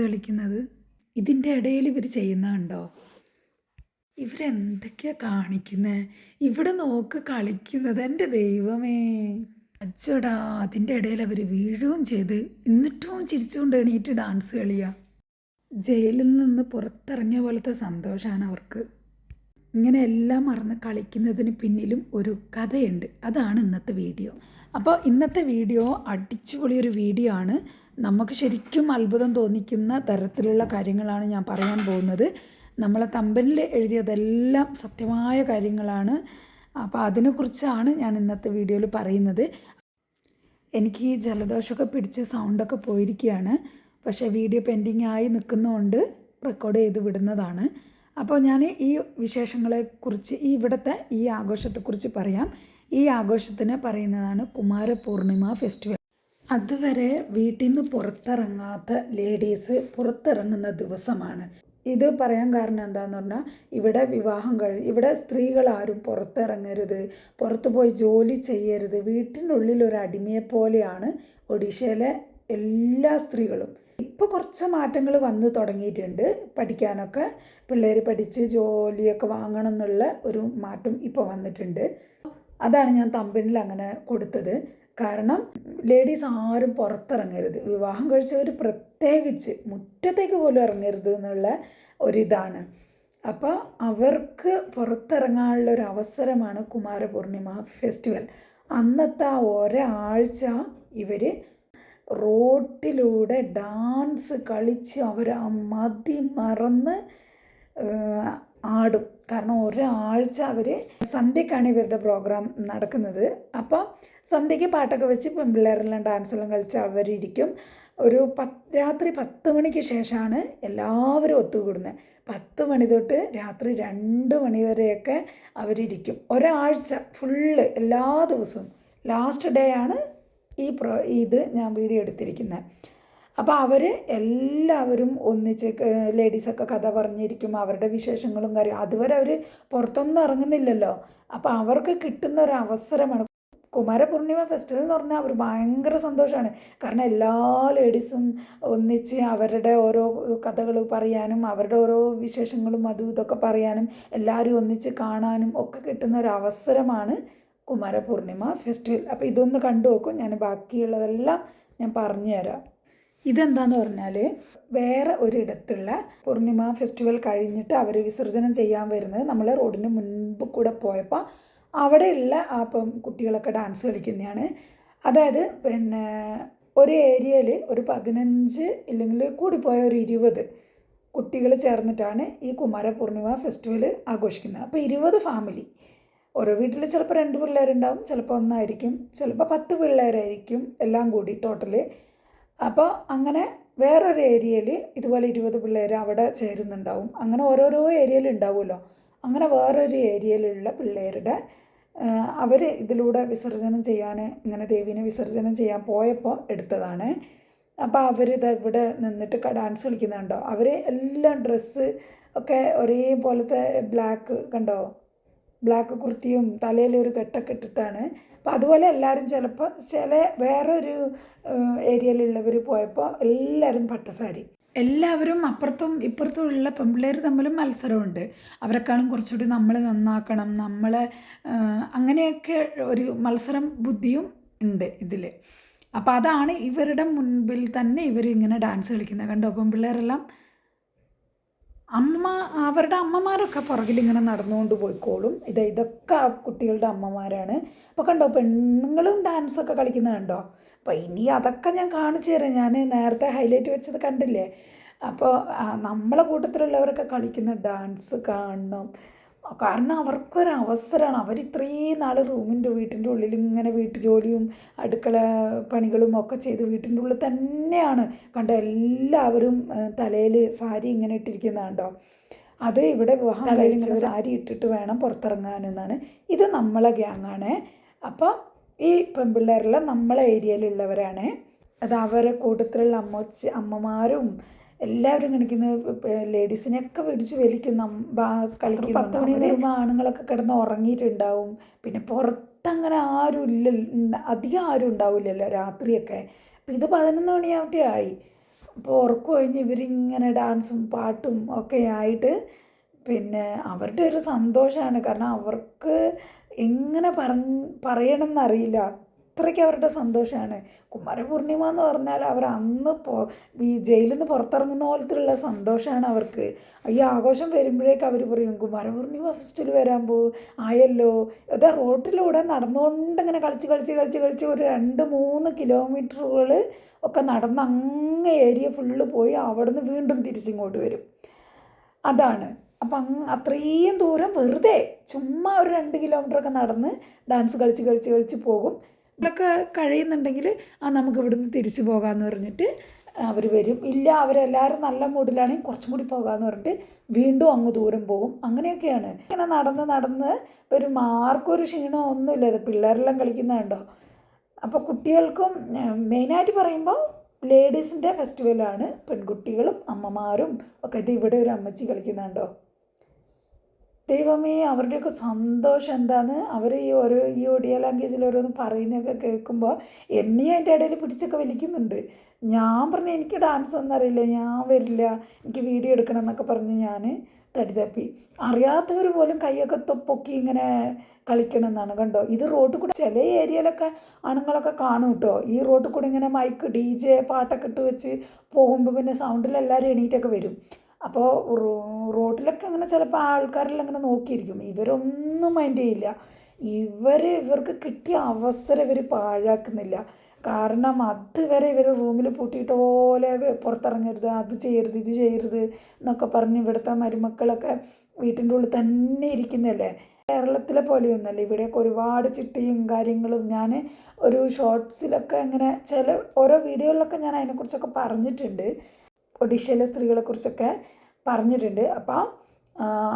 കളിക്കുന്നത് ഇതിന്റെ ഇടയിൽ ഇവർ ചെയ്യുന്നുണ്ടോ ഇവരെന്തൊക്കെയാ കാണിക്കുന്നത് ഇവിടെ നോക്ക് കളിക്കുന്നത് എന്റെ ദൈവമേ. അച്ചോടാ അതിന്റെ ഇടയിൽ അവർ വീഴുകയും ചെയ്ത് എന്നിട്ടും ചിരിച്ചുകൊണ്ട് എണീറ്റ് ഡാൻസ് കളിയാ. ജയിലിൽ നിന്ന് പുറത്തിറങ്ങിയ പോലത്തെ സന്തോഷമാണ് അവർക്ക്. ഇങ്ങനെ എല്ലാം മറന്ന് കളിക്കുന്നതിന് പിന്നിലും ഒരു കഥയുണ്ട്. അതാണ് ഇന്നത്തെ വീഡിയോ. അപ്പോൾ ഇന്നത്തെ വീഡിയോ അടിച്ചുപൊളിയൊരു വീഡിയോ ആണ്. നമുക്ക് ശരിക്കും അത്ഭുതം തോന്നിക്കുന്ന തരത്തിലുള്ള കാര്യങ്ങളാണ് ഞാൻ പറയാൻ പോകുന്നത്. നമ്മളെ തമ്പനിൽ എഴുതിയതെല്ലാം സത്യമായ കാര്യങ്ങളാണ്. അപ്പോൾ അതിനെക്കുറിച്ചാണ് ഞാൻ ഇന്നത്തെ വീഡിയോയിൽ പറയുന്നത്. എനിക്ക് ഈ ജലദോഷമൊക്കെ പിടിച്ച് സൗണ്ടൊക്കെ പോയിരിക്കുകയാണ്. പക്ഷേ വീഡിയോ പെൻഡിങ് ആയി നിൽക്കുന്നതുകൊണ്ട് റെക്കോർഡ് ചെയ്ത് വിടുന്നതാണ്. അപ്പോൾ ഞാൻ ഈ വിശേഷങ്ങളെക്കുറിച്ച് ഈ ഇവിടുത്തെ ഈ ആഘോഷത്തെക്കുറിച്ച് പറയാം. ഈ ആഘോഷത്തിന് പറയുന്നതാണ് കുമാരപൂർണിമ ഫെസ്റ്റിവൽ. അതുവരെ വീട്ടിൽ നിന്ന് പുറത്തിറങ്ങാത്ത ലേഡീസ് പുറത്തിറങ്ങുന്ന ദിവസമാണ്. ഇത് പറയാൻ കാരണം എന്താന്ന് പറഞ്ഞാൽ ഇവിടെ വിവാഹം കഴി ഇവിടെ സ്ത്രീകൾ ആരും പുറത്തിറങ്ങരുത് പുറത്തു പോയി ജോലി ചെയ്യരുത് വീട്ടിനുള്ളിൽ ഒരു അടിമയെ പോലെയാണ് ഒഡീഷയിലെ എല്ലാ സ്ത്രീകളും. ഇപ്പോൾ കുറച്ച് മാറ്റങ്ങൾ വന്ന് തുടങ്ങിയിട്ടുണ്ട് പഠിക്കാനൊക്കെ. പിള്ളേർ പഠിച്ച് ജോലിയൊക്കെ വാങ്ങണം എന്നുള്ള ഒരു മാറ്റം ഇപ്പോൾ വന്നിട്ടുണ്ട്. അതാണ് ഞാൻ തമ്പനിൽ അങ്ങനെ കൊടുത്തത്. കാരണം ലേഡീസ് ആരും പുറത്തിറങ്ങരുത്. വിവാഹം കഴിച്ചവർ പ്രത്യേകിച്ച് മുറ്റത്തേക്ക് പോലും ഇറങ്ങരുത് എന്നുള്ള ഒരിതാണ്. അപ്പോൾ അവർക്ക് പുറത്തിറങ്ങാനുള്ള ഒരു അവസരമാണ് കുമാരപൂർണിമ ഫെസ്റ്റിവൽ അന്നത്തെ ആ ഒരാഴ്ച ഇവർ റോട്ടിലൂടെ ഡാൻസ് കളിച്ച് അവർ മതി മറന്ന് ആടും. കാരണം ഒരാഴ്ച അവർ സന്ധ്യക്കാണ് ഇവരുടെ പ്രോഗ്രാം നടക്കുന്നത്. അപ്പോൾ സന്ധ്യയ്ക്ക് പാട്ടൊക്കെ വെച്ച് പെൺപിള്ളേരെല്ലാം ഡാൻസെല്ലാം കളിച്ച് അവരിരിക്കും. ഒരു പത്ത് രാത്രി പത്ത് മണിക്ക് ശേഷമാണ് എല്ലാവരും ഒത്തുകൂടുന്നത് പത്ത് മണി തൊട്ട് രാത്രി രണ്ട് മണി വരെയൊക്കെ അവരിരിക്കും. ഒരാഴ്ച ഫുള്ള് എല്ലാ ദിവസവും. ലാസ്റ്റ് ഡേ ആണ് ഈ പ്രോ ഇത് ഞാൻ വീഡിയോ എടുത്തിരിക്കുന്നത് അപ്പോൾ അവർ എല്ലാവരും ഒന്നിച്ച് ലേഡീസൊക്കെ കഥ പറഞ്ഞിരിക്കും അവരുടെ വിശേഷങ്ങളും കാര്യം അതുവരെ അവർ പുറത്തൊന്നും ഇറങ്ങുന്നില്ലല്ലോ. അപ്പോൾ അവർക്ക് കിട്ടുന്ന ഒരു അവസരമാണ്. കുമാരപൂർണിമ ഫെസ്റ്റിവൽ എന്ന് പറഞ്ഞാൽ അവർ ഭയങ്കര സന്തോഷമാണ് കാരണം എല്ലാ ലേഡീസും ഒന്നിച്ച് അവരുടെ ഓരോ കഥകൾ പറയാനും അവരുടെ ഓരോ വിശേഷങ്ങളും അതും ഇതൊക്കെ പറയാനും എല്ലാവരും ഒന്നിച്ച് കാണാനും ഒക്കെ കിട്ടുന്ന ഒരു അവസരമാണ് കുമാരപൂർണിമ ഫെസ്റ്റിവൽ അപ്പോൾ ഇതൊന്ന് കണ്ടു നോക്കും. ഞാൻ ബാക്കിയുള്ളതെല്ലാം ഞാൻ പറഞ്ഞു തരാം ഇതെന്താന്ന് പറഞ്ഞാൽ വേറെ ഒരിടത്തുള്ള പൂർണിമ ഫെസ്റ്റിവൽ കഴിഞ്ഞിട്ട് അവർ വിസർജനം ചെയ്യാൻ വരുന്നത് നമ്മൾ റോഡിന് മുൻപ് കൂടെ പോയപ്പോൾ അവിടെയുള്ള ആ ഇപ്പം കുട്ടികളൊക്കെ ഡാൻസ് കളിക്കുന്നതാണ്. അതായത് പിന്നെ ഒരു ഏരിയയിൽ ഒരു പതിനഞ്ച് ഇല്ലെങ്കിൽ പോയ ഒരു ഇരുപത് കുട്ടികൾ ചേർന്നിട്ടാണ് ഈ കുമാര പൂർണിമ ഫെസ്റ്റിവൽ ആഘോഷിക്കുന്നത്. അപ്പോൾ ഇരുപത് ഫാമിലി. ഓരോ വീട്ടിൽ ചിലപ്പോൾ രണ്ട് പിള്ളേരുണ്ടാവും ചിലപ്പോൾ ഒന്നായിരിക്കും ചിലപ്പോൾ പത്ത് പിള്ളേരായിരിക്കും എല്ലാം കൂടി ടോട്ടൽ. അപ്പോൾ അങ്ങനെ വേറൊരു ഏരിയയിൽ ഇതുപോലെ ഇരുപത് പിള്ളേർ അവിടെ ചേരുന്നുണ്ടാവും. അങ്ങനെ ഓരോരോ ഏരിയയിൽ ഉണ്ടാവുമല്ലോ. അങ്ങനെ വേറൊരു ഏരിയയിലുള്ള പിള്ളേരുടെ അവർ ഇതിലൂടെ വിസർജനം ചെയ്യാൻ ഇങ്ങനെ ദേവീനെ വിസർജനം ചെയ്യാൻ പോയപ്പോൾ എടുത്തതാണ്. അപ്പോൾ അവരിത് ഇവിടെ നിന്നിട്ട് ഡാൻസ് കളിക്കുന്നുണ്ടോ? അവർ എല്ലാം ഡ്രസ്സ് ഒക്കെ ഒരേപോലത്തെ ബ്ലാക്ക് കണ്ടോ? ബ്ലാക്ക് കുർത്തിയും തലയിൽ ഒരു കെട്ടൊക്കെ ഇട്ടിട്ടാണ്. അപ്പോൾ അതുപോലെ എല്ലാവരും ചിലപ്പോൾ ചില വേറൊരു ഏരിയയിലുള്ളവർ പോയപ്പോൾ എല്ലാവരും പട്ടുസാരി എല്ലാവരും അപ്പുറത്തും ഇപ്പുറത്തും ഉള്ള പെൺപിള്ളേർ തമ്മിലും മത്സരമുണ്ട്. അവരെക്കാളും കുറച്ചുകൂടി നമ്മൾ നന്നാക്കണം നമ്മളെ അങ്ങനെയൊക്കെ ഒരു മത്സരം ബുദ്ധിയും ഉണ്ട് ഇതിൽ അപ്പോൾ അതാണ് ഇവരുടെ മുൻപിൽ തന്നെ ഇവർ ഇങ്ങനെ ഡാൻസ് കളിക്കുന്നത്. കണ്ടോ? പെൺപിള്ളേരെല്ലാം അമ്മ അവരുടെ അമ്മമാരൊക്കെ പുറകിൽ ഇങ്ങനെ നടന്നുകൊണ്ട് പോയിക്കോളും. ഇത് ഇതൊക്കെ കുട്ടികളുടെ അമ്മമാരാണ്. അപ്പോൾ കണ്ടോ പെണ്ണുങ്ങളും ഡാൻസൊക്കെ കളിക്കുന്നത് കണ്ടോ? അപ്പോൾ ഇനി അതൊക്കെ ഞാൻ കാണിച്ചു തരാം. ഞാൻ നേരത്തെ ഹൈലൈറ്റ് വെച്ചത് കണ്ടില്ലേ? അപ്പോൾ നമ്മളെ കൂട്ടത്തിലുള്ളവരൊക്കെ കളിക്കുന്ന ഡാൻസ് കാണണം. കാരണം അവർക്കൊരവസരമാണ് അവർ ഇത്രയും നാൾ റൂമിന്റെ വീട്ടിന്റെ ഉള്ളിൽ ഇങ്ങനെ വീട്ടു ജോലിയും അടുക്കള പണികളും ഒക്കെ ചെയ്ത് വീട്ടിന്റെ ഉള്ളിൽ തന്നെയാണ്. കണ്ട? എല്ലാവരും തലയിൽ സാരി ഇങ്ങനെ ഇട്ടിരിക്കുന്നതുണ്ടോ അത് ഇവിടെ വിവാഹം കഴിച്ച സാരി ഇട്ടിട്ട് വേണം പുറത്തിറങ്ങാനെന്നാണ് ഇത് നമ്മളെ ഗ്യാങ്ങാണ്. അപ്പോൾ ഈ പെൺപിള്ളേരെല്ലാം നമ്മളെ ഏരിയയിലുള്ളവരാണ്. അത് അവരെ കൂട്ടത്തിലുള്ള അമ്മച്ചി അമ്മമാരും എല്ലാവരും കളിക്കുന്ന ലേഡീസിനെയൊക്കെ പിടിച്ച് വലിക്കുന്ന കളിക്കും പത്ത് മണി വരുമ്പോൾ ആണുങ്ങളൊക്കെ കിടന്ന് ഉറങ്ങിയിട്ടുണ്ടാവും. പിന്നെ പുറത്തങ്ങനെ ആരും ഇല്ല അധികം ആരും ഉണ്ടാവില്ലല്ലോ രാത്രിയൊക്കെ. അപ്പം ഇത് പതിനൊന്ന് മണിയാവട്ടെ ആയി. അപ്പോൾ ഉറക്കം കഴിഞ്ഞ് ഇവരിങ്ങനെ ഡാൻസും പാട്ടും ഒക്കെ ആയിട്ട് പിന്നെ അവരുടെ ഒരു സന്തോഷമാണ് കാരണം അവർക്ക് എങ്ങനെ പറഞ്ഞ് പറയണമെന്നറിയില്ല. അത്രയ്ക്ക് അവരുടെ സന്തോഷമാണ്. കുമാരപൂർണിമ എന്ന് പറഞ്ഞാൽ അവർ അന്ന് പോ ഈ ജയിലിൽ നിന്ന് പുറത്തിറങ്ങുന്ന പോലത്തെയുള്ള സന്തോഷമാണ് അവർക്ക്. ഈ ആഘോഷം വരുമ്പോഴേക്ക് അവർ പറയും കുമാരപൂർണിമ ഫെസ്റ്റിൽ വരാൻ പോകും ആയല്ലോ. അതാ റോട്ടിലൂടെ നടന്നുകൊണ്ട് ഇങ്ങനെ കളിച്ച് കളിച്ച് കളിച്ച് കളിച്ച് ഒരു രണ്ട് മൂന്ന് കിലോമീറ്ററുകൾ ഒക്കെ നടന്ന് അങ്ങ് ഏരിയ ഫുള്ള് പോയി അവിടുന്ന് വീണ്ടും തിരിച്ചിങ്ങോട്ട് വരും. അതാണ്. അപ്പം അത്രയും ദൂരം വെറുതെ ചുമ്മാ ഒരു രണ്ട് കിലോമീറ്ററൊക്കെ നടന്ന് ഡാൻസ് കളിച്ച് കളിച്ച് കളിച്ച് പോകും. ഇതൊക്കെ കഴിയുന്നുണ്ടെങ്കിൽ ആ നമുക്ക് ഇവിടുന്ന് തിരിച്ചു പോകാമെന്ന് പറഞ്ഞിട്ട് അവർ വരും. ഇല്ല അവരെല്ലാവരും നല്ല മൂഡിലാണെങ്കിൽ കുറച്ചും കൂടി പോകാമെന്ന് പറഞ്ഞിട്ട് വീണ്ടും അങ്ങ് ദൂരം പോകും. അങ്ങനെയൊക്കെയാണ്. ഇങ്ങനെ നടന്ന് നടന്ന് ഒരു മാർക്കൊരു ക്ഷീണമോ ഒന്നുമില്ല. ഇത് പിള്ളേരെല്ലാം കളിക്കുന്നതുണ്ടോ അപ്പോൾ കുട്ടികൾക്കും മെയിനായിട്ട് പറയുമ്പോൾ ലേഡീസിന്റെ ഫെസ്റ്റിവലാണ് പെൺകുട്ടികളും അമ്മമാരും ഒക്കെ ഇത് ഇവിടെ ഒരു അമ്മച്ചി കളിക്കുന്നുണ്ടോ ദൈവമേ അവരുടെയൊക്കെ സന്തോഷം എന്താന്ന് അവർ ഈ ഓരോ ഈ ഒഡിയ ലാംഗ്വേജിൽ ഓരോന്ന് പറയുന്നതൊക്കെ കേൾക്കുമ്പോൾ എന്നെയും അതിന്റെ ഇടയിൽ പിടിച്ചൊക്കെ വലിക്കുന്നുണ്ട്. ഞാൻ പറഞ്ഞു എനിക്ക് ഡാൻസ് ഒന്നും അറിയില്ല ഞാൻ വരില്ല എനിക്ക് വീഡിയോ എടുക്കണം എന്നൊക്കെ പറഞ്ഞ് ഞാൻ തടിതപ്പി അറിയാത്തവർ പോലും കൈയൊക്കെ തൊപ്പൊക്കി ഇങ്ങനെ കളിക്കണം എന്നാണ് കണ്ടോ. ഇത് റോഡിൽ കൂടെ ചില ഏരിയയിലൊക്കെ ആണുങ്ങളൊക്കെ കാണും കേട്ടോ. ഈ റോഡിൽ കൂടെ ഇങ്ങനെ മൈക്ക് ഡി ജെ പാട്ടൊക്കെ ഇട്ട് വെച്ച് പോകുമ്പോൾ പിന്നെ സൗണ്ടിൽ എല്ലാവരും എണീറ്റൊക്കെ വരും. അപ്പോൾ റോട്ടിലൊക്കെ അങ്ങനെ ചിലപ്പോൾ ആൾക്കാരെല്ലാം അങ്ങനെ നോക്കിയിരിക്കും. ഇവരൊന്നും മൈൻഡ് ചെയ്യില്ല. ഇവർ ഇവർക്ക് കിട്ടിയ അവസരം ഇവർ പാഴാക്കുന്നില്ല. കാരണം അതുവരെ ഇവർ റൂമിൽ പൂട്ടിയിട്ട പോലെ പുറത്തിറങ്ങരുത് അത് ചെയ്യരുത് ഇത് ചെയ്യരുത് എന്നൊക്കെ പറഞ്ഞ് ഇവിടുത്തെ മരുമക്കളൊക്കെ വീട്ടിന്റെ ഉള്ളിൽ തന്നെ ഇരിക്കുന്നല്ലേ? കേരളത്തിലെ പോലെയൊന്നുമല്ല. ഇവിടെയൊക്കെ ഒരുപാട് ചിട്ടയും കാര്യങ്ങളും ഞാൻ ഒരു ഷോർട്സിലൊക്കെ ഇങ്ങനെ ചില ഓരോ വീഡിയോകളിലൊക്കെ ഞാൻ അതിനെക്കുറിച്ചൊക്കെ പറഞ്ഞിട്ടുണ്ട്. ഒഡീഷയിലെ സ്ത്രീകളെക്കുറിച്ചൊക്കെ പറഞ്ഞിട്ടുണ്ട്. അപ്പോൾ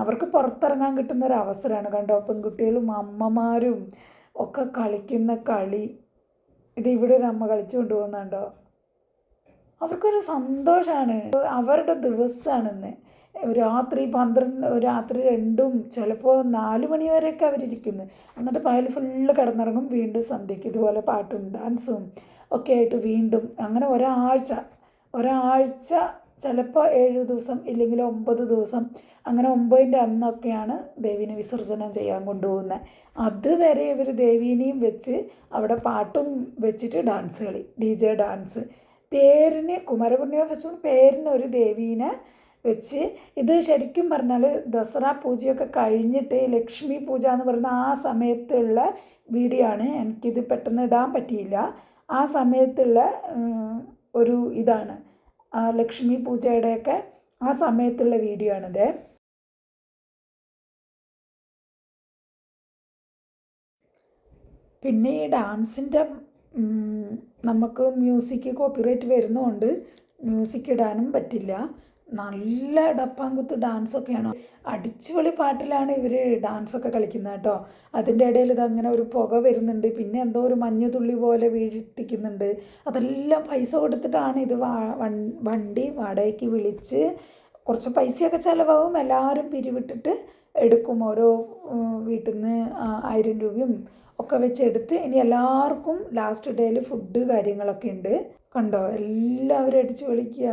അവർക്ക് പുറത്തിറങ്ങാൻ കിട്ടുന്ന ഒരു അവസരമാണ് കണ്ടോ പെൺകുട്ടികളും അമ്മമാരും ഒക്കെ കളിക്കുന്ന കളി. ഇത് ഇവിടെ ഒരു അമ്മ കളിച്ചു കൊണ്ടുപോകുന്നുണ്ടോ അവർക്കൊരു സന്തോഷമാണ് അവരുടെ ദിവസമാണെന്ന് രാത്രി പന്ത്രണ്ട് രാത്രി രണ്ടും ചിലപ്പോൾ നാല് മണി വരെയൊക്കെ അവരിരിക്കുന്നു. എന്നിട്ട് പകൽ ഫുള്ള് കിടന്നിറങ്ങും. വീണ്ടും സന്ധ്യയ്ക്ക് ഇതുപോലെ പാട്ടും ഡാൻസും ഒക്കെ ആയിട്ട് വീണ്ടും അങ്ങനെ ഒരാഴ്ച ഒരാഴ്ച ചിലപ്പോൾ ഏഴ് ദിവസം ഇല്ലെങ്കിൽ ഒമ്പത് ദിവസം അങ്ങനെ ഒമ്പതിന്റെ അന്നൊക്കെയാണ് ദേവീനെ വിസർജനം ചെയ്യാൻ കൊണ്ടുപോകുന്നത് അതുവരെ ഇവർ ദേവീനെയും വെച്ച് അവിടെ പാട്ടും വെച്ചിട്ട് ഡാൻസ് കളി ഡി ജെ ഡാൻസ് പേരിന് കുമാരപൂർണിമ ഫെസ്റ്റിവൽ പേരിന് ഒരു ദേവീനെ വെച്ച് ഇത് ശരിക്കും പറഞ്ഞാൽ ദസറ പൂജയൊക്കെ കഴിഞ്ഞിട്ട് ലക്ഷ്മി പൂജ എന്ന് പറയുന്ന ആ സമയത്തുള്ള വീഡിയോ ആണ്. എനിക്കിത് പെട്ടെന്ന് ഇടാൻ പറ്റിയില്ല. ആ സമയത്തുള്ള ഒരു ഇതാണ്. ആ ലക്ഷ്മി പൂജയുടെയൊക്കെ ആ സമയത്തുള്ള വീഡിയോ ആണിത്. പിന്നെ ഈ ഡാൻസിന്റെ നമുക്ക് മ്യൂസിക് കോപ്പിറൈറ്റ് വരുന്നതുകൊണ്ട് മ്യൂസിക് ഇടാനും പറ്റില്ല. നല്ല ഡപ്പാങ്കുത്ത് ഡാൻസൊക്കെയാണ്. അടിച്ചുപൊളി പാട്ടിലാണ് ഇവർ ഡാൻസൊക്കെ കളിക്കുന്നത് കേട്ടോ. അതിന്റെ ഇടയിൽ അങ്ങനെ ഒരു പുക വരുന്നുണ്ട്. പിന്നെ എന്തോ ഒരു മഞ്ഞുതുള്ളി പോലെ വീഴ്ത്തിക്കുന്നുണ്ട്. അതെല്ലാം പൈസ കൊടുത്തിട്ടാണ് ഇത് വണ്ടി വാടകയ്ക്ക് വിളിച്ച് കുറച്ച് പൈസയൊക്കെ ചിലവാകും. എല്ലാവരും പിരിവിട്ടിട്ട് എടുക്കും. ഓരോ വീട്ടിൽ നിന്ന് ആയിരം രൂപയും ഒക്കെ വെച്ചെടുത്ത് ഇനി എല്ലാവർക്കും ലാസ്റ്റ് ഡേയിൽ ഫുഡ് കാര്യങ്ങളൊക്കെ ഉണ്ട്. കണ്ടോ? എല്ലാവരും അടിച്ച് വിളിക്കുക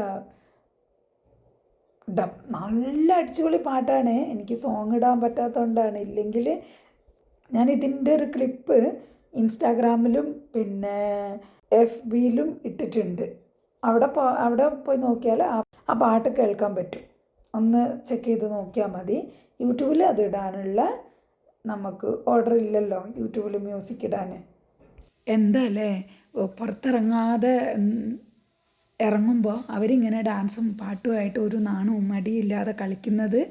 ഡബ് നല്ല അടിച്ചുപൊളി പാട്ടാണ്. എനിക്ക് സോങ് ഇടാൻ പറ്റാത്തതുകൊണ്ടാണ് ഇല്ലെങ്കിൽ ഞാൻ ഇതിന്റെ ഒരു ക്ലിപ്പ് ഇൻസ്റ്റാഗ്രാമിലും പിന്നെ എഫ് ബിയിലും ഇട്ടിട്ടുണ്ട്. അവിടെ പോ അവിടെ പോയി നോക്കിയാൽ ആ പാട്ട് കേൾക്കാൻ പറ്റും. ഒന്ന് ചെക്ക് ചെയ്ത് നോക്കിയാൽ മതി. യൂട്യൂബിൽ അത് ഇടാനുള്ള നമുക്ക് ഓർഡർ ഇല്ലല്ലോ യൂട്യൂബിൽ മ്യൂസിക് ഇടാൻ എന്താ അല്ലേ? പുറത്തിറങ്ങാതെ ഇറങ്ങുമ്പോൾ അവരിങ്ങനെ ഡാൻസും പാട്ടുമായിട്ട് ഒരു നാണവും മടിയില്ലാതെ കളിക്കുന്നത്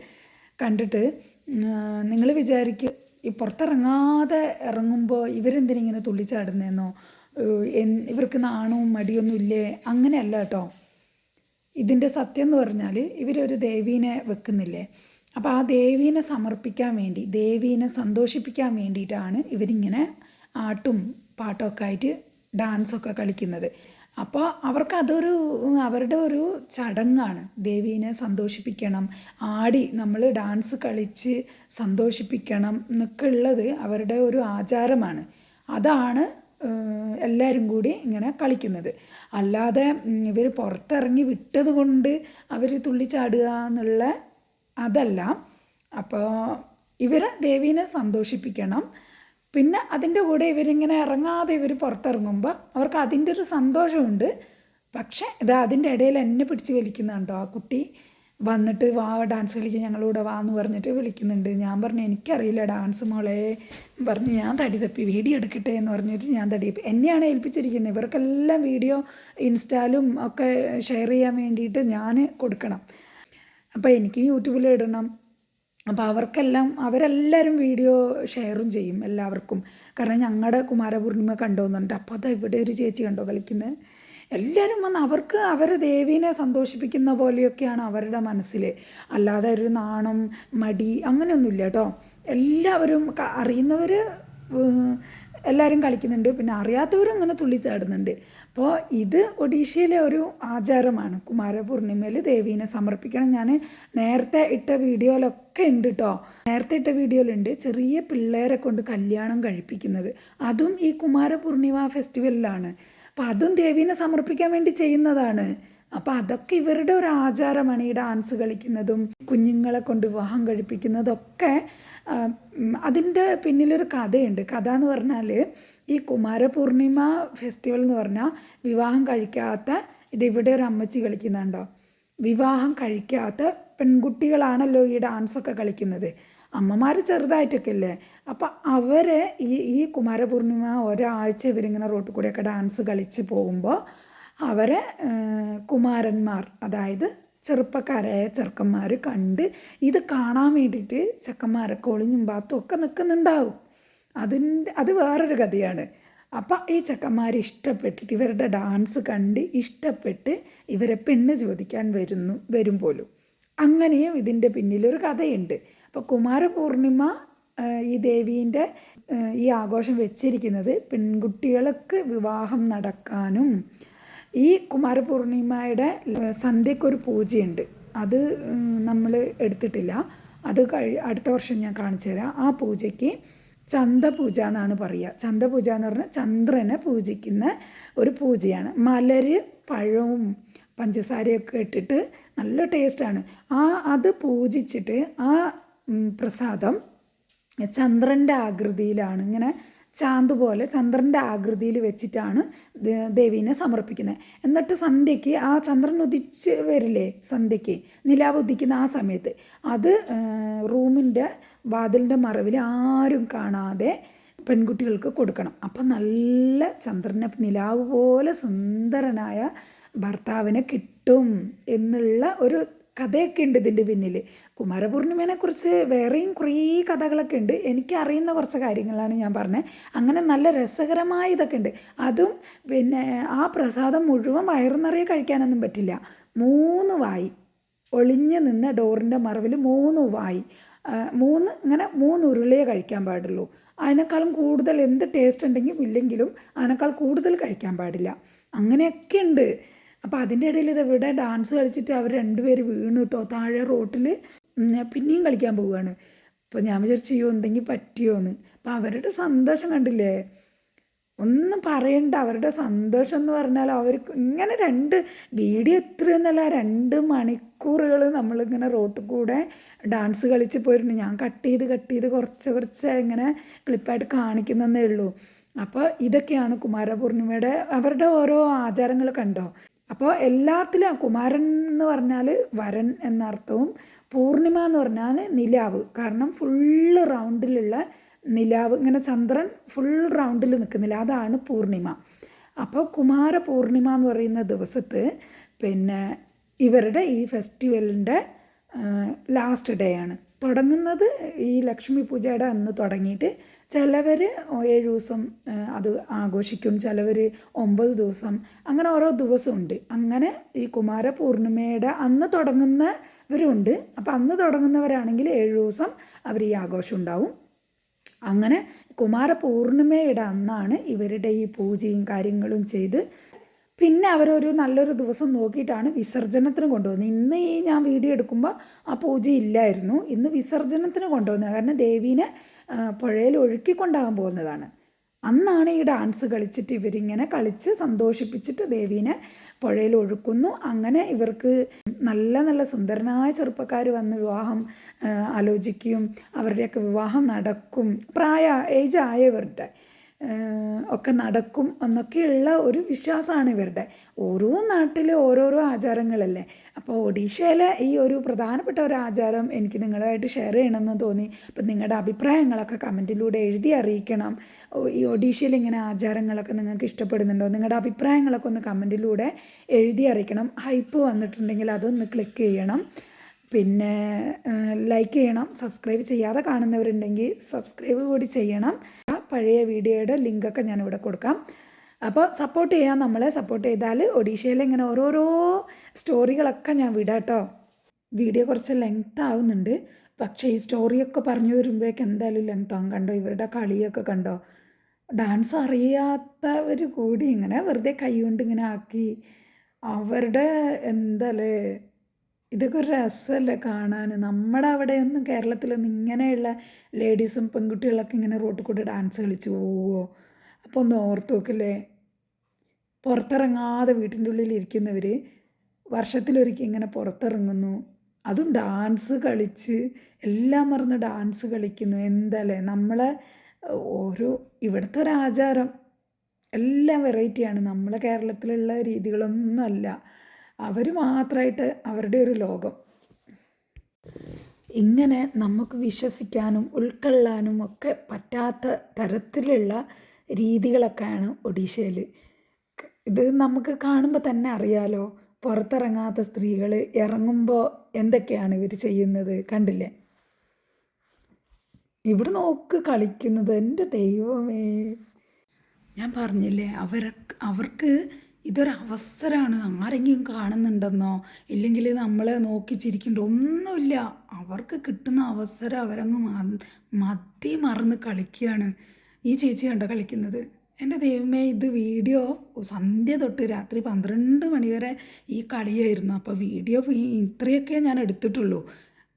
കണ്ടിട്ട് നിങ്ങൾ വിചാരിക്കും ഈ പുറത്തിറങ്ങാതെ ഇറങ്ങുമ്പോൾ ഇവരെന്തിനിങ്ങനെ തുള്ളിച്ചാടുന്നതെന്നോ ഇവർക്ക് നാണവും മടിയൊന്നും ഇല്ലേ? അങ്ങനെയല്ല കേട്ടോ. ഇതിന്റെ സത്യം എന്ന് പറഞ്ഞാൽ ഇവരൊരു ദേവീനെ വെക്കുന്നില്ലേ? അപ്പോൾ ആ ദേവീനെ സമർപ്പിക്കാൻ വേണ്ടി ദേവീനെ സന്തോഷിപ്പിക്കാൻ വേണ്ടിയിട്ടാണ് ഇവരിങ്ങനെ ആട്ടും പാട്ടൊക്കെ ആയിട്ട് ഡാൻസൊക്കെ കളിക്കുന്നത്. അപ്പോൾ അവർക്ക് അതൊരു അവരുടെ ഒരു ചടങ്ങാണ്. ദേവീനെ സന്തോഷിപ്പിക്കണം ആടി നമ്മൾ ഡാൻസ് കളിച്ച് സന്തോഷിപ്പിക്കണം എന്നൊക്കെ ഉള്ളത് അവരുടെ ഒരു ആചാരമാണ്. അതാണ് എല്ലാവരും കൂടി ഇങ്ങനെ കളിക്കുന്നത്. അല്ലാതെ ഇവർ പുറത്തിറങ്ങി വിട്ടത് കൊണ്ട് അവർ തുള്ളിച്ചാടുക എന്നുള്ള അതല്ല. അപ്പോൾ ഇവരെ ദേവീനെ സന്തോഷിപ്പിക്കണം. പിന്നെ അതിന്റെ കൂടെ ഇവരിങ്ങനെ ഇറങ്ങാതെ ഇവർ പുറത്തിറങ്ങുമ്പോൾ അവർക്ക് അതിന്റെ ഒരു സന്തോഷമുണ്ട്. പക്ഷേ ഇത് അതിന്റെ ഇടയിൽ എന്നെ പിടിച്ച് വലിക്കുന്നുണ്ടോ? ആ കുട്ടി വന്നിട്ട് വാ ഡാൻസ് കളിക്കാൻ ഞങ്ങളൂടെ വാ എന്ന് പറഞ്ഞിട്ട് വിളിക്കുന്നുണ്ട്. ഞാൻ പറഞ്ഞു എനിക്കറിയില്ല ഡാൻസ് മോളെ. പറഞ്ഞു ഞാൻ തടി തപ്പി വീഡിയോ എടുക്കട്ടെ എന്ന് പറഞ്ഞിട്ട് ഞാൻ തടി തപ്പി. എന്നെയാണ് ഏൽപ്പിച്ചിരിക്കുന്നത്. ഇവർക്കെല്ലാം വീഡിയോ ഇൻസ്റ്റാലും ഒക്കെ ഷെയർ ചെയ്യാൻ വേണ്ടിയിട്ട് ഞാൻ കൊടുക്കണം. അപ്പോൾ എനിക്ക് യൂട്യൂബിൽ ഇടണം. അപ്പോൾ അവർക്കെല്ലാം അവരെല്ലാവരും വീഡിയോ ഷെയറും ചെയ്യും എല്ലാവർക്കും. കാരണം ഞങ്ങളുടെ കുമാരപൂർണിമ കണ്ടോ എന്ന് പറഞ്ഞിട്ട് അപ്പോൾ അതാ ഇവിടെ ഒരു ചേച്ചി കണ്ടോ കളിക്കുന്നത് എല്ലാവരും വന്ന് അവർക്ക് അവർ ദേവീനെ സന്തോഷിപ്പിക്കുന്ന പോലെയൊക്കെയാണ് അവരുടെ മനസ്സിൽ അല്ലാതെ ഒരു നാണം മടി അങ്ങനെയൊന്നുമില്ല കേട്ടോ. എല്ലാവരും അറിയുന്നവർ എല്ലാവരും കളിക്കുന്നുണ്ട്. പിന്നെ അറിയാത്തവരും അങ്ങനെ തുള്ളിച്ചാടുന്നുണ്ട് അപ്പോൾ ഇത് ഒഡീഷയിലെ ഒരു ആചാരമാണ്. കുമാരപൂർണിമയിൽ ദേവീനെ സമർപ്പിക്കണം. ഞാൻ നേരത്തെ ഇട്ട വീഡിയോയിലൊക്കെ ഉണ്ട് കേട്ടോ നേരത്തെ ഇട്ട വീഡിയോയിലുണ്ട് ചെറിയ പിള്ളേരെ കൊണ്ട് കല്യാണം കഴിപ്പിക്കുന്നത്. അതും ഈ കുമാരപൂർണിമ ഫെസ്റ്റിവലിലാണ്. അപ്പം അതും ദേവീനെ സമർപ്പിക്കാൻ വേണ്ടി ചെയ്യുന്നതാണ്. അപ്പം അതൊക്കെ ഇവരുടെ ഒരു ആചാരമാണ്. ഈ ഡാൻസ് കളിക്കുന്നതും കുഞ്ഞുങ്ങളെ കൊണ്ട് വിവാഹം കഴിപ്പിക്കുന്നതൊക്കെ അതിന്റെ പിന്നിലൊരു കഥയുണ്ട്. കഥ എന്ന് പറഞ്ഞാൽ ഈ കുമാരപൂർണിമ ഫെസ്റ്റിവൽ എന്ന് പറഞ്ഞാൽ വിവാഹം കഴിക്കാത്ത ഇതിവിടെ ഒരു അമ്മച്ചി കളിക്കുന്നുണ്ടോ? വിവാഹം കഴിക്കാത്ത പെൺകുട്ടികളാണല്ലോ ഈ ഡാൻസൊക്കെ കളിക്കുന്നത്. അമ്മമാർ ചെറുതായിട്ടൊക്കെ അല്ലേ അപ്പം അവരെ ഈ ഈ കുമാരപൂർണിമ ഒരാഴ്ച ഇവരിങ്ങനെ റോട്ടിൽ കൂടെയൊക്കെ ഡാൻസ് കളിച്ച് പോകുമ്പോൾ അവരെ കുമാരന്മാർ അതായത് ചെറുപ്പക്കാരായ ചെറുക്കന്മാർ കണ്ട് ഇത് കാണാൻ വേണ്ടിയിട്ട് ചെക്കന്മാരൊക്കെ ഒളിഞ്ഞും പാത്തും ഒക്കെ നിൽക്കുന്നുണ്ടാവും അതിന്റെ അത് വേറൊരു കഥയാണ്. അപ്പം ഈ ചെക്കന്മാർ ഇഷ്ടപ്പെട്ടിട്ട് ഇവരുടെ ഡാൻസ് കണ്ട് ഇഷ്ടപ്പെട്ട് ഇവരെ പെണ്ണ് ചോദിക്കാൻ വരുന്നു വരും പോലും. അങ്ങനെയും ഇതിന്റെ പിന്നിലൊരു കഥയുണ്ട്. അപ്പോൾ കുമാരപൂർണിമ ഈ ദേവീന്റെ ഈ ആഘോഷം വെച്ചിരിക്കുന്നത് പെൺകുട്ടികൾക്ക് വിവാഹം നടക്കാനും ഈ കുമാരപൂർണിമയുടെ സന്ധ്യക്കൊരു പൂജയുണ്ട്. അത് നമ്മൾ എടുത്തിട്ടില്ല. അത് കഴി അടുത്ത വർഷം ഞാൻ കാണിച്ചു തരാം ആ പൂജയ്ക്ക് ചന്തപൂജ എന്നാണ് പറയുക. ചന്തപൂജ എന്ന് പറഞ്ഞാൽ ചന്ദ്രനെ പൂജിക്കുന്ന ഒരു പൂജയാണ്. മലര് പഴവും പഞ്ചസാരയൊക്കെ ഇട്ടിട്ട് നല്ല ടേസ്റ്റാണ് ആ അത് പൂജിച്ചിട്ട് ആ പ്രസാദം ചന്ദ്രന്റെ ആകൃതിയിലാണ്. ഇങ്ങനെ ചാന്ത് പോലെ ചന്ദ്രന്റെ ആകൃതിയിൽ വെച്ചിട്ടാണ് ദേവീനെ സമർപ്പിക്കുന്നത്. എന്നിട്ട് സന്ധ്യയ്ക്ക് ആ ചന്ദ്രൻ ഉദിച്ച് വരില്ലേ? സന്ധ്യയ്ക്ക് നിലാവ് ഉദിക്കുന്ന ആ സമയത്ത്. അത് റൂമിന്റെ വാതിലിന്റെ മറവിൽ ആരും കാണാതെ പെൺകുട്ടികൾക്ക് കൊടുക്കണം. അപ്പം നല്ല ചന്ദ്രനെ നിലാവ് പോലെ സുന്ദരനായ ഭർത്താവിനെ കിട്ടും എന്നുള്ള ഒരു കഥയൊക്കെ ഉണ്ട് ഇതിന്റെ പിന്നിൽ. കുമാരപൂർണിമേനെക്കുറിച്ച് വേറെയും കുറേ കഥകളൊക്കെ ഉണ്ട്. എനിക്ക് അറിയുന്ന കുറച്ച് കാര്യങ്ങളാണ് ഞാൻ പറഞ്ഞത്. അങ്ങനെ നല്ല രസകരമായ ഇതൊക്കെ ഉണ്ട്. അതും പിന്നെ ആ പ്രസാദം മുഴുവൻ വയറുനിറയെ കഴിക്കാനൊന്നും പറ്റില്ല. മൂന്ന് വായി. ഒളിഞ്ഞ് നിന്ന ഡോറിന്റെ മറവിൽ മൂന്ന് വായി. മൂന്ന് ഇങ്ങനെ മൂന്ന് ഉരുളിയെ കഴിക്കാൻ പാടുള്ളൂ. അതിനേക്കാളും കൂടുതൽ എന്ത് ടേസ്റ്റ് ഉണ്ടെങ്കിലും ഇല്ലെങ്കിലും അതിനേക്കാൾ കൂടുതൽ കഴിക്കാൻ പാടില്ല. അങ്ങനെയൊക്കെ ഉണ്ട്. അപ്പോൾ അതിന്റെ ഇടയിൽ ഇത് ഇവിടെ ഡാൻസ് കളിച്ചിട്ട് അവർ രണ്ടുപേര് വീണു കേട്ടോ താഴെ റോട്ടിൽ പിന്നെയും കളിക്കാൻ പോവുകയാണ്. അപ്പോൾ ഞാൻ വിചാരിച്ചു ചെയ്യോ എന്തെങ്കിലും പറ്റിയോ എന്ന് അപ്പോൾ അവരുടെ സന്തോഷം കണ്ടില്ലേ? ഒന്നും പറയണ്ട. അവരുടെ സന്തോഷം എന്ന് പറഞ്ഞാൽ അവർക്ക് ഇങ്ങനെ രണ്ട് വീഡിയോ എത്രയെന്നല്ല രണ്ട് മണിക്കൂറുകൾ നമ്മളിങ്ങനെ റോട്ടിൽ കൂടെ ഡാൻസ് കളിച്ച് പോയിരുന്നു. ഞാൻ കട്ട് ചെയ്ത് കട്ട് ചെയ്ത് കുറച്ച് കുറച്ച് ഇങ്ങനെ ക്ലിപ്പായിട്ട് കാണിക്കുന്നതേ ഉള്ളൂ. അപ്പോൾ ഇതൊക്കെയാണ് കുമാരപൂർണിമയുടെ അവരുടെ ഓരോ ആചാരങ്ങൾ കണ്ടോ? അപ്പോൾ എല്ലാത്തിലും കുമാരൻ എന്ന് പറഞ്ഞാൽ വരൻ എന്നർത്ഥവും പൂർണിമ എന്ന് പറഞ്ഞാൽ നിലാവ്. കാരണം ഫുള്ള് റൗണ്ടിലുള്ള നിലാവ് ഇങ്ങനെ ചന്ദ്രൻ ഫുൾ റൗണ്ടിൽ നിൽക്കുന്നില്ല. അതാണ് പൂർണിമ. അപ്പോൾ കുമാര പൂർണിമ എന്ന് പറയുന്ന ദിവസത്ത് പിന്നെ ഇവരുടെ ഈ ഫെസ്റ്റിവലിന്റെ ലാസ്റ്റ് ഡേ ആണ്. തുടങ്ങുന്നത് ഈ ലക്ഷ്മി പൂജയുടെ അന്ന് തുടങ്ങിയിട്ട് ചിലവർ ഏഴ് ദിവസം അത് ആഘോഷിക്കും. ചിലവർ ഒമ്പത് ദിവസം അങ്ങനെ ഓരോ ദിവസമുണ്ട്. അങ്ങനെ ഈ കുമാര പൂർണിമയുടെ അന്ന് തുടങ്ങുന്നവരുണ്ട്. അപ്പോൾ അന്ന് തുടങ്ങുന്നവരാണെങ്കിൽ ഏഴ് ദിവസം അവർ ഈ ആഘോഷം ഉണ്ടാവും. അങ്ങനെ കുമാര പൂർണിമയുടെ അന്നാണ് ഇവരുടെ ഈ പൂജയും കാര്യങ്ങളും ചെയ്ത് പിന്നെ അവരൊരു നല്ലൊരു ദിവസം നോക്കിയിട്ടാണ് വിസർജനത്തിന് കൊണ്ടുപോകുന്നത് ഇന്ന് ഈ ഞാൻ വീഡിയോ എടുക്കുമ്പോൾ ആ പൂജ ഇല്ലായിരുന്നു. ഇന്ന് വിസർജനത്തിന് കൊണ്ടുപോകുന്നത് കാരണം ദേവീനെ പുഴയിൽ ഒഴുക്കിക്കൊണ്ടാകാൻ പോകുന്നതാണ്. അന്നാണ് ഈ ഡാൻസ് കളിച്ചിട്ട് ഇവരിങ്ങനെ കളിച്ച് സന്തോഷിപ്പിച്ചിട്ട് ദേവീനെ പുഴയിൽ ഒഴുക്കുന്നു. അങ്ങനെ ഇവർക്ക് നല്ല നല്ല സുന്ദരനായ ചെറുപ്പക്കാർ വന്ന് വിവാഹം ആലോചിക്കും. അവരുടെയൊക്കെ വിവാഹം നടക്കും. പ്രായ ഏജ് ആയവരുടെ ഒക്കെ നടക്കും എന്നൊക്കെയുള്ള ഒരു വിശ്വാസമാണ് ഇവരുടെ ഓരോ നാട്ടിലെ ഓരോരോ ആചാരങ്ങളല്ലേ? അപ്പോൾ ഒഡീഷയിലെ ഈ ഒരു പ്രധാനപ്പെട്ട ഒരു ആചാരം എനിക്ക് നിങ്ങളുമായിട്ട് ഷെയർ ചെയ്യണമെന്ന് തോന്നി. അപ്പം നിങ്ങളുടെ അഭിപ്രായങ്ങളൊക്കെ കമന്റിലൂടെ എഴുതി അറിയിക്കണം. ഈ ഒഡീഷയിൽ ഇങ്ങനെ ആചാരങ്ങളൊക്കെ നിങ്ങൾക്ക് ഇഷ്ടപ്പെടുന്നുണ്ടോ? നിങ്ങളുടെ അഭിപ്രായങ്ങളൊക്കെ ഒന്ന് കമന്റിലൂടെ എഴുതി അറിയിക്കണം. ഹൈപ്പ് വന്നിട്ടുണ്ടെങ്കിൽ അതൊന്ന് ക്ലിക്ക് ചെയ്യണം. പിന്നെ ലൈക്ക് ചെയ്യണം. സബ്സ്ക്രൈബ് ചെയ്യാതെ കാണുന്നവരുണ്ടെങ്കിൽ സബ്സ്ക്രൈബ് കൂടി ചെയ്യണം. പഴയ വീഡിയോയുടെ ലിങ്കൊക്കെ ഞാനിവിടെ കൊടുക്കാം. അപ്പോൾ സപ്പോർട്ട് ചെയ്യാൻ നമ്മളെ സപ്പോർട്ട് ചെയ്താൽ ഒഡീഷയിൽ ഇങ്ങനെ ഓരോരോ സ്റ്റോറികളൊക്കെ ഞാൻ വിടാട്ടോ. വീഡിയോ കുറച്ച് ലെങ്ത് ആവുന്നുണ്ട്. പക്ഷേ ഈ സ്റ്റോറിയൊക്കെ പറഞ്ഞു വരുമ്പോഴേക്ക് എന്തായാലും ലെങ്ത് ആവും. കണ്ടോ ഇവരുടെ കളിയൊക്കെ കണ്ടോ? ഡാൻസ് അറിയാത്തവർ കൂടി ഇങ്ങനെ വെറുതെ കൈ കൊണ്ട് ഇങ്ങനെ ആക്കി അവരുടെ എന്താല്ലേ ഇതൊക്കെ ഒരു രസമല്ലേ കാണാൻ. നമ്മുടെ അവിടെയൊന്നും കേരളത്തിലൊന്നും ഇങ്ങനെയുള്ള ലേഡീസും പെൺകുട്ടികളൊക്കെ ഇങ്ങനെ റോട്ടിൽ കൂടി ഡാൻസ് കളിച്ച് പോവുമോ അപ്പോൾ ഒന്ന് ഓർത്ത് നോക്കില്ലേ? പുറത്തിറങ്ങാതെ വീട്ടിന്റെ ഉള്ളിൽ ഇരിക്കുന്നവർ വർഷത്തിലൊരിക്കൽ ഇങ്ങനെ പുറത്തിറങ്ങുന്നു. അതും ഡാൻസ് കളിച്ച് എല്ലാം മറന്ന് ഡാൻസ് കളിക്കുന്നു. എന്തല്ലേ? നമ്മളെ ഓരോ ഇവിടുത്തെ ഒരു ആചാരം. എല്ലാം വെറൈറ്റിയാണ് നമ്മളെ കേരളത്തിലുള്ള രീതികളൊന്നുമല്ല അവർ മാത്രമായിട്ട് അവരുടെ ഒരു ലോകം. ഇങ്ങനെ നമുക്ക് വിശ്വസിക്കാനും ഉൾക്കൊള്ളാനും ഒക്കെ പറ്റാത്ത തരത്തിലുള്ള രീതികളൊക്കെയാണ് ഒഡീഷയിൽ ഇത് നമുക്ക് കാണുമ്പോൾ തന്നെ അറിയാലോ? പുറത്തിറങ്ങാത്ത സ്ത്രീകൾ ഇറങ്ങുമ്പോൾ എന്തൊക്കെയാണ് ഇവർ ചെയ്യുന്നത് കണ്ടില്ലേ? ഇവിടെ നോക്ക് കളിക്കുന്നത് എന്റെ ദൈവമേ. ഞാൻ പറഞ്ഞില്ലേ അവർ അവർക്ക് ഇതൊരവസരമാണ് ആരെങ്കിലും കാണുന്നുണ്ടെന്നോ ഇല്ലെങ്കിൽ നമ്മളെ നോക്കി ചിരിക്കണ്ട ഒന്നുമില്ല. അവർക്ക് കിട്ടുന്ന അവസരം അവരങ്ങ് മതി മറന്ന് കളിക്കുകയാണ്. ഈ ചേച്ചി കണ്ടോ കളിക്കുന്നത്? എന്റെ ദൈവമേ ഇത് വീഡിയോ സന്ധ്യ തൊട്ട് രാത്രി പന്ത്രണ്ട് മണിവരെ ഈ കളിയായിരുന്നു. അപ്പോൾ വീഡിയോ ഇത്രയൊക്കെ ഞാൻ എടുത്തിട്ടുള്ളൂ.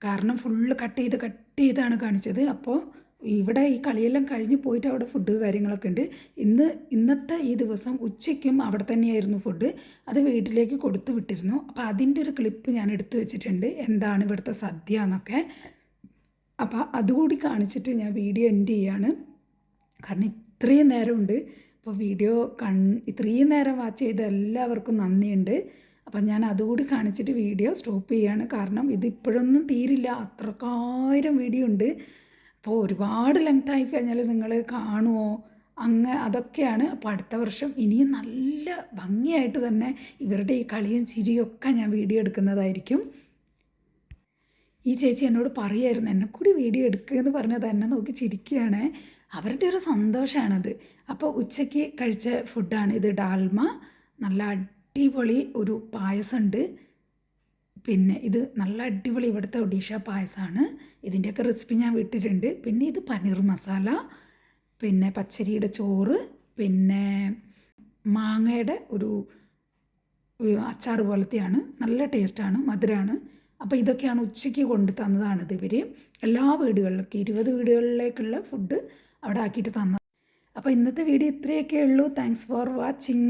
കാരണം ഫുള്ള് കട്ട് ചെയ്ത് കട്ട് ചെയ്താണ് കാണിച്ചത്. അപ്പോൾ ഇവിടെ ഈ കളിയെല്ലാം കഴിഞ്ഞ് പോയിട്ട് അവിടെ ഫുഡ് കാര്യങ്ങളൊക്കെ ഉണ്ട്. ഇന്ന് ഇന്നത്തെ ഈ ദിവസം ഉച്ചയ്ക്കും അവിടെ തന്നെയായിരുന്നു ഫുഡ് അത് വീട്ടിലേക്ക് കൊടുത്തു വിട്ടിരുന്നു. അപ്പോൾ അതിന്റെ ഒരു ക്ലിപ്പ് ഞാൻ എടുത്തു വെച്ചിട്ടുണ്ട്. എന്താണ് ഇവിടുത്തെ സദ്യ എന്നൊക്കെ. അപ്പോൾ അതുകൂടി കാണിച്ചിട്ട് ഞാൻ വീഡിയോ എൻഡ് ചെയ്യാണ്. കാരണം ഇത്രയും നേരമുണ്ട്. അപ്പോൾ വീഡിയോ കൺ ഇത്രയും നേരം വാച്ച് ചെയ്ത എല്ലാവർക്കും നന്ദിയുണ്ട്. അപ്പം ഞാൻ അതുകൂടി കാണിച്ചിട്ട് വീഡിയോ സ്റ്റോപ്പ് ചെയ്യാണ്. കാരണം ഇത് ഇപ്പോഴൊന്നും തീരില്ല. അത്രക്കായിരം വീഡിയോ ഉണ്ട്. അപ്പോൾ ഒരുപാട് ലെങ്ത് ആയി കഴിഞ്ഞാൽ നിങ്ങൾ കാണുമോ അങ്ങ് അതൊക്കെയാണ്. അപ്പോൾ അടുത്ത വർഷം ഇനിയും നല്ല ഭംഗിയായിട്ട് തന്നെ ഇവരുടെ ഈ കളിയും ചിരിയും ഒക്കെ ഞാൻ വീഡിയോ എടുക്കുന്നതായിരിക്കും. ഈ ചേച്ചി എന്നോട് പറയായിരുന്നു എന്നെ കൂടി വീഡിയോ എടുക്കുക എന്ന് പറഞ്ഞത് എന്നെ നോക്കി ചിരിക്കുകയാണ്. അവരുടെ ഒരു സന്തോഷമാണത് അപ്പോൾ ഉച്ചയ്ക്ക് കഴിച്ച ഫുഡാണ് ഇത്. ഡാൽമ നല്ല അടിപൊളി ഒരു പായസമുണ്ട്. പിന്നെ ഇത് നല്ല അടിപൊളി ഇവിടുത്തെ ഒഡീഷ പായസമാണ്. ഇതിന്റെയൊക്കെ റെസിപ്പി ഞാൻ വിട്ടിട്ടുണ്ട്. പിന്നെ ഇത് പനീർ മസാല പിന്നെ പച്ചരിയുടെ ചോറ് പിന്നെ മാങ്ങയുടെ ഒരു അച്ചാർ പോലത്തെയാണ്. നല്ല ടേസ്റ്റാണ് മധുരമാണ് അപ്പോൾ ഇതൊക്കെയാണ് ഉച്ചയ്ക്ക് കൊണ്ട് തന്നതാണിത് ഇവർ എല്ലാ വീടുകളിലേക്ക് ഇരുപത് വീടുകളിലേക്കുള്ള ഫുഡ് അവിടെ ആക്കിയിട്ട് തന്നത് അപ്പോൾ ഇന്നത്തെ വീഡിയോ ഇത്രയൊക്കെ ഉള്ളൂ. Thanks for watching